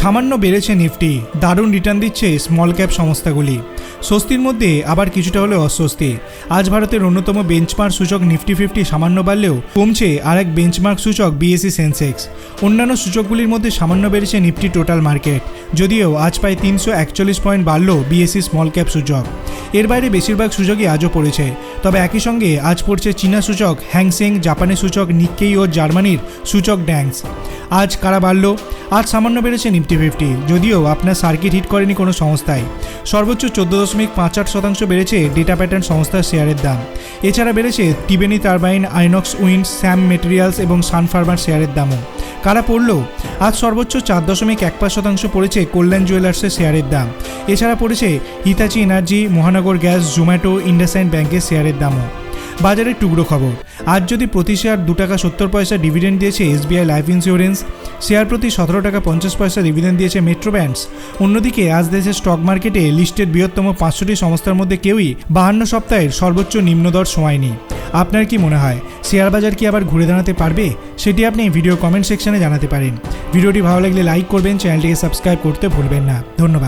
সামান্য বেড়েছে নিফটি। দারুণ রিটার্ন দিচ্ছে স্মল ক্যাপ সংস্থাগুলি। স্বস্তির মধ্যে আবার কিছুটা হলে অস্বস্তি। আজ ভারতের অন্যতম বেঞ্চমার্ক সূচক নিফটি ফিফটি সামান্য বাড়লেও কমছে আর এক বেঞ্চমার্ক সূচক বিএসসি সেন্সেক্স অন্যান্য সূচকগুলির মধ্যে সামান্য বেড়েছে নিফটি টোটাল মার্কেট যদিও আজ প্রায় তিনশো একচল্লিশ পয়েন্ট বাড়ল বিএসসি স্মল ক্যাপ সূচক। এর বাইরে বেশিরভাগ সূচকই আজও পড়েছে। তবে একই সঙ্গে আজ পড়ছে চীনা সূচক, হ্যাংসেং জাপানের সূচক, নিক্কেই ও জার্মানির সূচক ড্যাংস। আজ কারা বাড়ল? আজ সামান্য বেড়েছে নিফটি ফিফটি। যদিও আপনার সার্কিট হিট করেনি কোনো সংস্থায় সর্বোচ্চ চোদ্দ দশমিক পাঁচ আট শতাংশ বেড়েছে ডেটা প্যাটার্ন সংস্থার শেয়ারের দাম। এছাড়া বেড়েছে টিবেনি টারবাইন, আইনক্স উইন্ড, স্যাম মেটেরিয়ালস এবং সানফার্মার শেয়ারের দামও। কারা পড়ল? আজ সর্বোচ্চ চার দশমিক এক পাঁচ শতাংশ পড়েছে কল্যাণ জুয়েলার্সের শেয়ারের দাম। এছাড়া পড়েছে Hitachi energy, Mahanagar gas, Zomato, IndusInd ব্যাংকের শেয়ারের দামও। বাজারের টুকরো খবর। আজ যদি প্রতি শেয়ার দু টাকা সত্তর পয়সা ডিভিডেন্ড দিয়েছে এসবিআই লাইফ ইন্স্যুরেন্স শেয়ার প্রতি সতেরো টাকা পঞ্চাশ পয়সা ডিভিডেন্ড দিয়েছে মেট্রো ব্যান্ডস অন্যদিকে, আজ দেশের স্টক মার্কেটে লিস্টেড বৃহত্তম পাঁচশোটি সংস্থার মধ্যে কেউই বাহান্ন সপ্তাহের সর্বোচ্চ নিম্নদর সময়নি। আপনার কি মনে হয়, শেয়ার বাজার কি আবার ঘুরে দাঁড়াতে পারবে? সেটি আপনি ভিডিও কমেন্ট সেকশনে জানাতে পারেন। ভিডিওটি ভালো লাগলে লাইক করবেন, চ্যানেলটিকে সাবস্ক্রাইব করতে ভুলবেন না। ধন্যবাদ।